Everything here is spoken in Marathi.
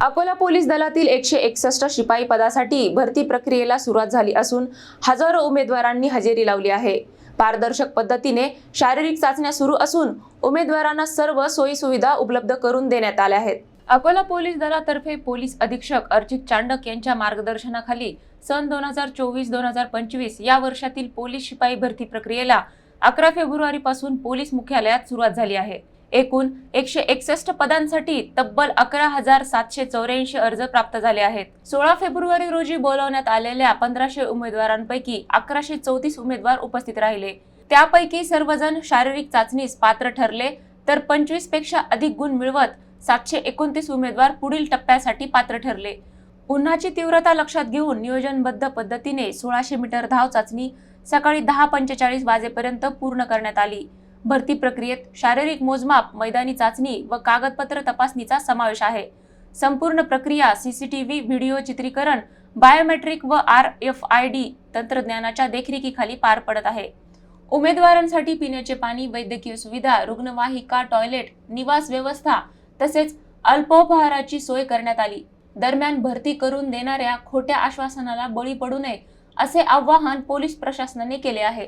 अकोला पोलीस दलातील एकशे एकसष्ट शिपाई पदासाठी भरती प्रक्रियेला सुरुवात झाली असून हजारो उमेदवारांनी हजेरी लावली आहे. पारदर्शक पद्धतीने शारीरिक चाचण्या सुरू असून उमेदवारांना सर्व सोयी सुविधा उपलब्ध करून देण्यात आल्या आहेत. अकोला पोलीस दलातर्फे पोलीस अधीक्षक अर्जित चांडक यांच्या मार्गदर्शनाखाली सन दोन हजार चोवीस दोन हजार पंचवीस या वर्षातील पोलीस शिपाई भरती प्रक्रियेला अकरा फेब्रुवारीपासून पोलीस मुख्यालयात सुरुवात झाली आहे. एकूण एकशे एकसष्ट पदांसाठी तब्बल अकरा हजार सातशे चौऱ्याऐंशी अर्ज प्राप्त झाले आहेत. सोळा फेब्रुवारी रोजी बोलावण्यात आलेल्या पंधराशे उमेदवारांपैकी अकराशे चौतीस उमेदवार उपस्थित राहिले. त्यापैकी सर्वजण शारीरिक चाचणीस पात्र ठरले तर पंचवीसपेक्षा अधिक गुण मिळवत सातशे एकोणतीस उमेदवार पुढील टप्प्यासाठी पात्र ठरले. उन्हाची तीव्रता लक्षात घेऊन नियोजनबद्ध पद्धतीने सोळाशे मीटर धाव चाचणी सकाळी दहा पंचेचाळीस वाजेपर्यंत पूर्ण करण्यात आली. भरती प्रक्रियेत शारीरिक मोजमाप मैदानी चाचणी व कागदपत्र तपासणीचा समावेश आहे. संपूर्ण प्रक्रिया सीसीटीव्ही व्हिडिओ चित्रीकरण बायोमेट्रिक व आर एफ आय डी तंत्रज्ञानाच्या देखरेखीखाली पार पडत आहे. उमेदवारांसाठी पिण्याचे पाणी वैद्यकीय सुविधा रुग्णवाहिका टॉयलेट निवास व्यवस्था तसेच अल्पोपहाराची सोय करण्यात आली. दरम्यान भरती करून देणाऱ्या खोट्या आश्वासनाला बळी पडू नये असे आवाहन पोलीस प्रशासनाने केले आहे.